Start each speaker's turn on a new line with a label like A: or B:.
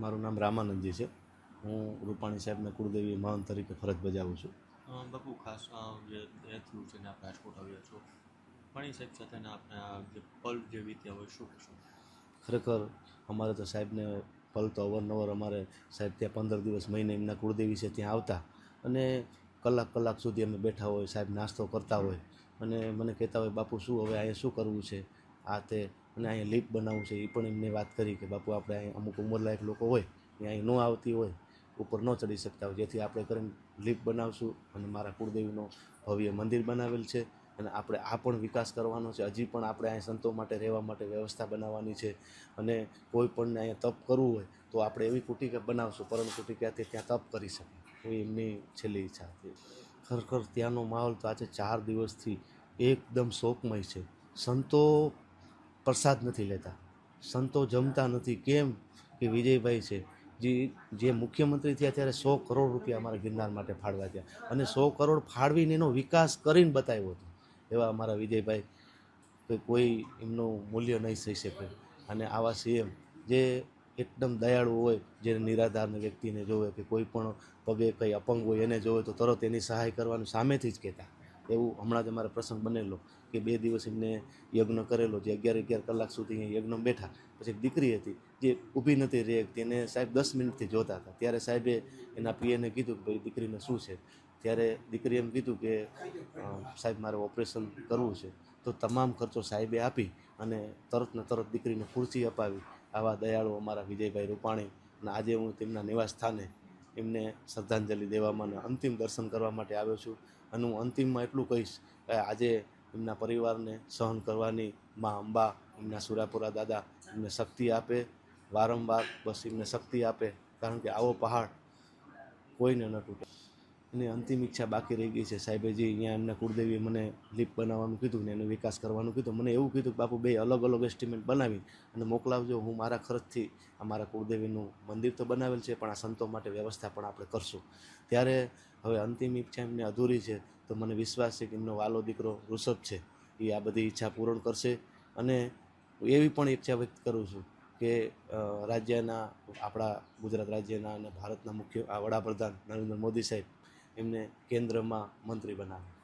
A: મારું નામ રામાનંદજી છે. હું રૂપાણી સાહેબના કુળદેવી મહંત તરીકે ફરજ બજાવું છું.
B: બાપુ ખાસ જે ડેથ થયું છે ને આપણે રાજકોટ આવ્યા છો પાણી સાહેબ સાથેના આપણે આ જે પલ જે વીત્યા હોય શું કહેશો?
A: ખરેખર અમારે તો સાહેબને પલ તો અવારનવાર અમારે સાહેબ ત્યાં પંદર દિવસ મહિને એમના કુળદેવી છે ત્યાં આવતા અને કલાક કલાક સુધી અમે બેઠા હોય સાહેબ નાસ્તો કરતા હોય અને મને કહેતા હોય બાપુ શું હવે અહીંયા શું કરવું છે? આ તે અને અહીંયા લીપ બનાવવું છે, એ પણ એમને વાત કરી કે બાપુ આપણે અહીં અમુક ઉંમરલાયક લોકો હોય, એ અહીં ન આવતી હોય, ઉપર ન ચડી શકતા હોય. જેથી આપણે કરીને લીપ બનાવશું અને મારા કુળદેવીનો ભવ્ય મંદિર બનાવેલ છે અને આપણે આ પણ વિકાસ કરવાનો છે. હજી પણ આપણે અહીં સંતો માટે, રહેવા માટે વ્યવસ્થા બનાવવાની છે અને કોઈ પણને અહીંયા તપ કરવું હોય તો આપણે એવી કુટિકા બનાવશું, પરમ કુટિકાથી ત્યાં તપ કરી શકે એવી એમની છેલ્લી ઈચ્છા હતી. ખરેખર ત્યાંનો માહોલ તો આજે ચાર દિવસથી એકદમ શોકમય છે. સંતો પ્રસાદ નથી લેતા. સંતો જમતા નથી. કેમ કે વિજયભાઈ છે? જે જે મુખ્યમંત્રી થયા ત્યારે સો કરોડ રૂપિયા અમારા ગિરનાર માટે ફાળવા થયા. અને સો કરોડ ફાળવીને એનો વિકાસ કરીને બતાવ્યો હતો. એવા અમારા વિજયભાઈ કે કોઈ એમનું મૂલ્ય નહીં થઈ શકે. અને આવા સીએમ જે એકદમ દયાળુ હોય જે નિરાધારને વ્યક્તિને જોવે કે કોઈ પણ પગે કંઈ અપંગ હોય એને જોવે તો તરત એની સહાય કરવાનું સામેથી જ કહેતા. એવું હમણાં જ અમારે પ્રસંગ બનેલો કે બે દિવસ એમને યજ્ઞ કરેલો, જે અગિયાર અગિયાર કલાક સુધી યજ્ઞ બેઠા. પછી એક દીકરી હતી જે ઊભી નથી રહી તેને સાહેબ દસ મિનિટથી જોતા હતા. ત્યારે સાહેબે એના પીએને કીધું કે ભાઈ, દીકરીને શું છે? ત્યારે દીકરી એમ કીધું કે સાહેબ, મારે ઓપરેશન કરવું છે. તો તમામ ખર્ચો સાહેબે આપી અને તરત ને તરત દીકરીને ખુરશી અપાવી. આવા દયાળુ અમારા વિજયભાઈ રૂપાણી અને આજે હું તેમના નિવાસ સ્થાને એમને શ્રદ્ધાંજલિ દેવામાં અને અંતિમ દર્શન કરવા માટે આવ્યો છું. અને હું અંતિમમાં એટલું કહીશ કે આજે એમના પરિવારને સહન કરવાની મા અંબા, એમના સુરાપુરા દાદા એમને શક્તિ આપે. વારંવાર બસ એમને શક્તિ આપે. કારણ કે આવો પહાડ કોઈને ન તૂટે. એની અંતિમ ઈચ્છા બાકી રહી ગઈ છે. સાહેબે અહીંયા એમના કુળદેવીએ મને લીપ બનાવવાનું કીધું ને એનો વિકાસ કરવાનું કીધું, મને એવું કીધું કે, બાપુ, બે અલગ અલગ એસ્ટિમેટ બનાવી અને મોકલાવજો, હું મારા ખર્ચથી આ મારા કુળદેવીનું મંદિર તો બનાવેલ છે, પણ આ સંતો માટે વ્યવસ્થા પણ આપણે કરશું. ત્યારે હવે અંતિમ ઈચ્છા એમને અધૂરી છે, તો મને વિશ્વાસ છે કે એમનો વાલો દીકરો ઋષભ છે, એ આ બધી ઈચ્છા પૂરણ કરશે. અને એવી પણ ઈચ્છા વ્યક્ત કરું છું કે રાજ્યના, આપણા ગુજરાત રાજ્યના અને ભારતના મુખ્ય, આ વડાપ્રધાન નરેન્દ્ર મોદી સાહેબ એમને કેન્દ્રમાં મંત્રી બનાવે